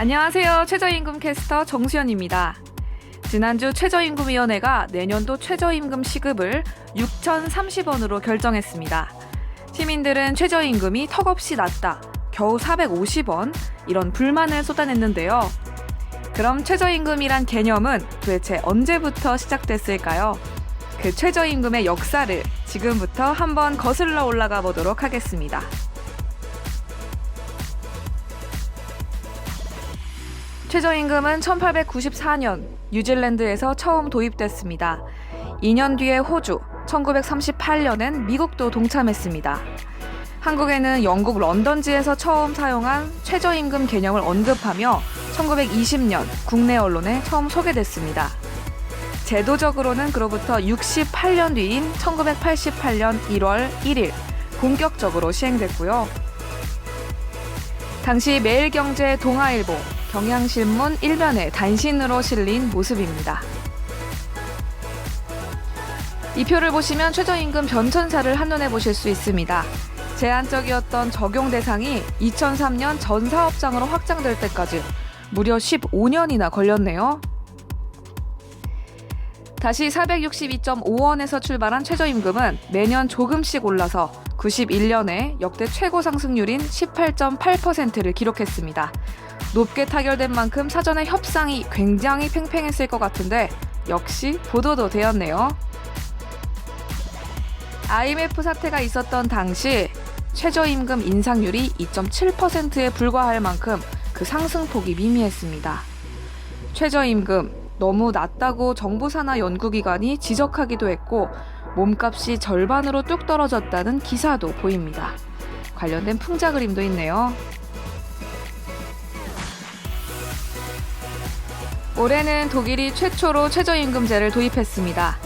안녕하세요. 최저임금 캐스터 정수연입니다. 지난주 최저임금위원회가 내년도 최저임금 시급을 6,030원으로 결정했습니다. 시민들은 최저임금이 턱없이 낮다, 겨우 450원, 이런 불만을 쏟아냈는데요. 그럼 최저임금이란 개념은 도대체 언제부터 시작됐을까요? 그 최저임금의 역사를 지금부터 한번 거슬러 올라가 보도록 하겠습니다. 최저임금은 1894년 뉴질랜드에서 처음 도입됐습니다. 2년 뒤에 호주, 1938년엔 미국도 동참했습니다. 한국에는 영국 런던지에서 처음 사용한 최저임금 개념을 언급하며 1920년 국내 언론에 처음 소개됐습니다. 제도적으로는 그로부터 68년 뒤인 1988년 1월 1일 본격적으로 시행됐고요. 당시 매일경제 동아일보, 경향신문 일면에 단신으로 실린 모습입니다. 이 표를 보시면 최저임금 변천사를 한눈에 보실 수 있습니다. 제한적이었던 적용 대상이 2003년 전 사업장으로 확장될 때까지 무려 15년이나 걸렸네요. 다시 462.5원에서 출발한 최저임금은 매년 조금씩 올라서 91년에 역대 최고 상승률인 18.8%를 기록했습니다. 높게 타결된 만큼 사전에 협상이 굉장히 팽팽했을 것 같은데 역시 보도도 되었네요. IMF 사태가 있었던 당시 최저임금 인상률이 2.7%에 불과할 만큼 그 상승폭이 미미했습니다. 최저임금 너무 낮다고 정부 산하 연구기관이 지적하기도 했고 몸값이 절반으로 뚝 떨어졌다는 기사도 보입니다. 관련된 풍자 그림도 있네요. 올해는 독일이 최초로 최저임금제를 도입했습니다.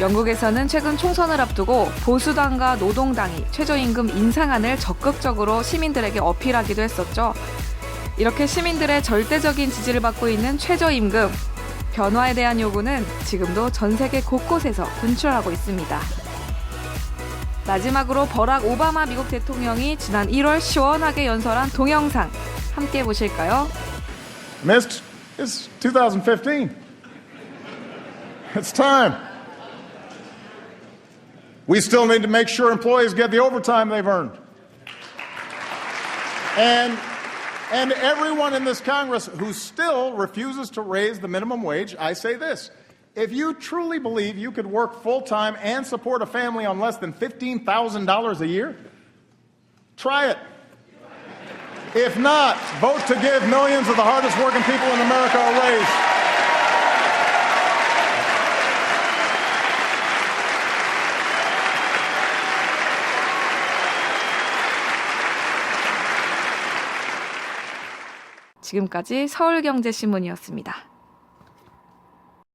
영국에서는 최근 총선을 앞두고 보수당과 노동당이 최저임금 인상안을 적극적으로 시민들에게 어필하기도 했었죠. 이렇게 시민들의 절대적인 지지를 받고 있는 최저임금 변화에 대한 요구는 지금도 전 세계 곳곳에서 분출하고 있습니다. 마지막으로 버락 오바마 미국 대통령이 지난 1월 시원하게 연설한 동영상 함께 보실까요? Missed? It's 2015. It's time. We still need to make sure employees get the overtime they've earned. And and everyone in this Congress who still refuses to raise the minimum wage, I say this. If you truly believe you could work full time and support a family on less than $15,000 a year, try it. If not, vote to give millions of the hardest working people in America a raise. 지금까지 서울경제신문이었습니다.